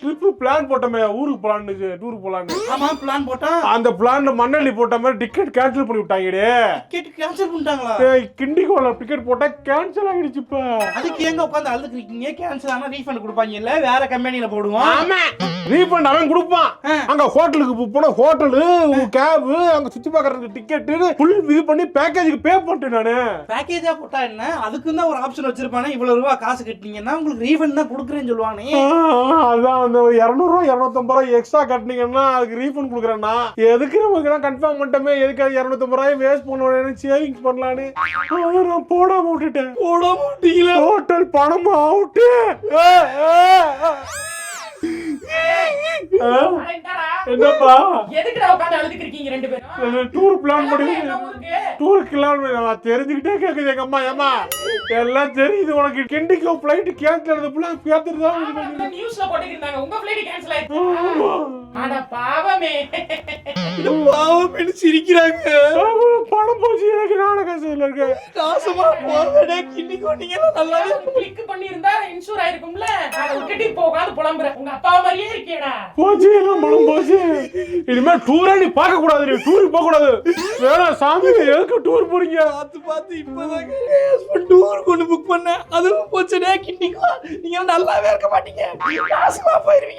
Trip plan போட்டோமே ஊருக்கு போலான்னு டூருக்கு போலான்னு. ஆமா பிளான் போட்டா? அந்த பிளான்ல மண்ணள்ளி போட்ட மாதிரி டிக்கெட் கேன்சல் பண்ணி விட்டாங்கடே. டிக்கெட் கேன்சல் பண்ணிட்டாங்களா? டேய், கிண்டிகோல டிக்கெட் போட்டா கேன்சல் ஆகிடுச்சு இப்ப. அதுக்கு எங்க உட்காந்து அழுதுக்கிறீங்க கேன்சல் ஆனா ரீஃபண்ட் கொடுப்பாங்க இல்ல? வேற கம்பெனில போடுவோம். ஆமா. ரீஃபண்ட் அவன் கொடுப்பான். அங்க ஹோட்டலுக்கு போனா ஹோட்டலு கேபு அங்க சுத்தி பாக்குறதுக்கு டிக்கெட்டு ஃபுல் இது பண்ணி பேக்கேஜுக்கு பே பண்ணிட்டேன் நானு. பேக்கேஜா போட்டா என்ன? அதுக்கு தான் ஒரு ஆப்ஷன் வச்சிருப்பானே. இவ்வளவு ரூபா காசு கட்டினீங்கன்னா உங்களுக்கு ரீஃபண்ட் தான் கொடுக்குறேன்னு சொல்லுவானே. அதான் அந்த இரநூறுவா இரநூத்தம்பது ரூபாய் எக்ஸ்ட்ரா கட்டினீங்கன்னா அதுக்கு ரீஃபண்ட் கொடுக்குறேன்னா எதுக்கு நமக்கு கன்ஃபார்ம் பண்ணிட்டோமே எதுக்கு அது இரநூத்தம்பது ரூபாய் வேஸ்ட் பண்ணுவேன் சேவிங்ஸ் பண்ணலான்னு. அதை நான் போடாம விட்டுட்டேன். போட மாட்டீங்களா ஹோட்டல் பணம் அவுட்டு என்னப்பா? எதுக்குடா உட்கார்ந்து அழுதுக்கு இருக்கீங்க ரெண்டு பேரும்? டூர் பிளான் பண்ணி நான் தெரிஞ்சுக்கிட்டே கேக்குது எங்க அம்மா ஏமா எல்லாம் தெரியுது உனக்கு. கிண்டிக்கோ ஃபிளைட் கேன்சல் ஆனது புள்ள பேத்துட்டு நியூஸ்ல உங்க ஆயிடுச்சு. அட பாவமே. பாவம் சிரிக்கிறாங்க. பணம் போச்சு எனக்கு. நாடகம் சொல்ல இருக்கு நாசமா நல்லாவே கிளிக் பண்ணியிருந்தா இன்சூர் ஆயிருக்கும்ல. அதை விட்டுட்டு இப்போ உட்கார்ந்து புலம்புற உங்க அப்பா மாதிரியே இருக்கியடா. போச்சு எல்லாம் பணம் போச்சு. இனிமே டூரே நீ பார்க்க கூடாது நீ டூர் போக கூடாது வேணாம் சாமி எதுக்கு டூர் போறீங்க? பார்த்து பார்த்து இப்பதாங்க டூர் கொண்டு புக் பண்ணேன். அதுவும் போச்சுடா கிண்டிக்கோ நீங்க நல்லாவே இருக்க மாட்டீங்க. நாசமா போயிருவீங்க